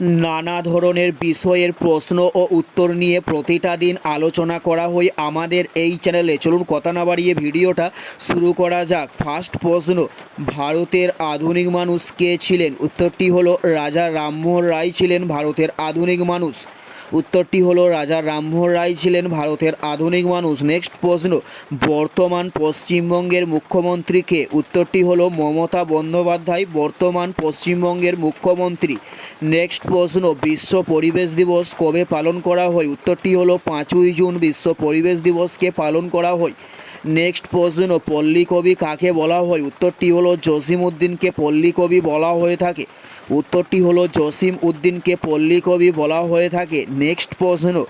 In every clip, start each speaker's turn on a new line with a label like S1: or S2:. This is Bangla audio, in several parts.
S1: নানা ধরনের বিষয়ের প্রশ্ন ও উত্তর নিয়ে প্রতিটা দিন আলোচনা করা হয় আমাদের এই চ্যানেলে। চলুন কথা না বাড়িয়ে ভিডিওটা শুরু করা যাক। ফার্স্ট প্রশ্ন, ভারতের আধুনিক মানুষ কে ছিলেন? উত্তরটি হলো রাজা রামমোহন রায় ছিলেন ভারতের আধুনিক মানুষ। উত্তরটি হলো, রাজা রামমোহন রায় ছিলেন ভারতের আধুনিক মানুষ। নেক্সট প্রশ্ন, বর্তমান পশ্চিমবঙ্গের মুখ্যমন্ত্রী কে উত্তরটি হলো, মমতা বন্দ্যোপাধ্যায়, বর্তমান পশ্চিমবঙ্গের মুখ্যমন্ত্রী। নেক্সট প্রশ্ন, বিশ্ব পরিবেশ দিবস কবে পালন করা হয়? উত্তরটি হলো, পাঁচই জুন, বিশ্ব পরিবেশ দিবসকে পালন করা হয়। নেক্সট প্রশ্ন পল্লী কবি কাকে বলা হয়? উত্তরটি হলো জসিম উদ্দিনকে পল্লী কবি বলা হয়ে থাকে। উত্তরটি হলো জসিম উদ্দিনকে পল্লী কবি বলা হয়ে থাকে। নেক্সট প্রশ্ন।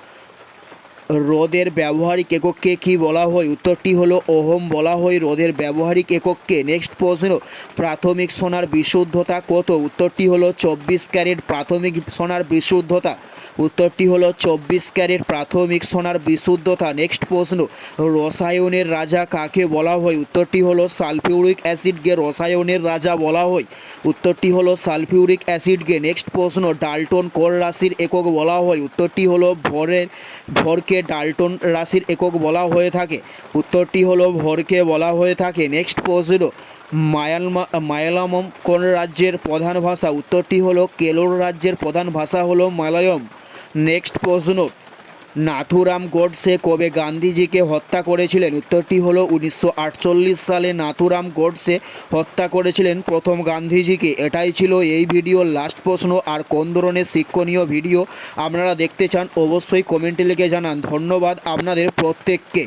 S1: রোদের ব্যবহারিক একককে কি বলা হয়? উত্তরটি হলো, ওহম বলা হয় রোদের ব্যবহারিক একককে নেক্সট প্রশ্ন, প্রাথমিক সোনার বিশুদ্ধতা কত? উত্তরটি হলো, চব্বিশ ক্যারেট প্রাথমিক সোনার বিশুদ্ধতা। উত্তরটি হলো, চব্বিশ ক্যারেট প্রাথমিক সোনার বিশুদ্ধতা। নেক্সট প্রশ্ন, রসায়নের রাজা কাকে বলা হয়? উত্তরটি হলো, সালফিউরিক অ্যাসিডকে রসায়নের রাজা বলা হয়। উত্তরটি হলো, সালফিউরিক অ্যাসিডকে। নেক্সট প্রশ্ন, ডাল্টন কোর রাশির একক বলা হয়। উত্তরটি হলো, ভরের, ভরকে ডাল্টন রাশির একক বলা হয়ে থাকে। উত্তরটি হলো ভরকে বলা হয়ে থাকে। নেক্সট প্রশ্ন মায়ালমা, মায়ালামম কোন রাজ্যের প্রধান ভাষা? উত্তরটি হলো, কেলোর রাজ্যের প্রধান ভাষা হলো মালয়ম। নেক্সট প্রশ্ন নাথুরাম গোডসে কবে গান্ধীজিকে হত্যা করেছিলেন? উত্তরটি হলো উনিশশো আটচল্লিশ সালে নাথুরাম গোডসে হত্যা করেছিলেন প্রথম গান্ধীজিকে। এটাই ছিল এই ভিডিওর লাস্ট প্রশ্ন, আর কোন ধরনের শিক্ষণীয় ভিডিও আপনারা দেখতে চান অবশ্যই কমেন্টে লিখে জানান। ধন্যবাদ আপনাদের প্রত্যেককে।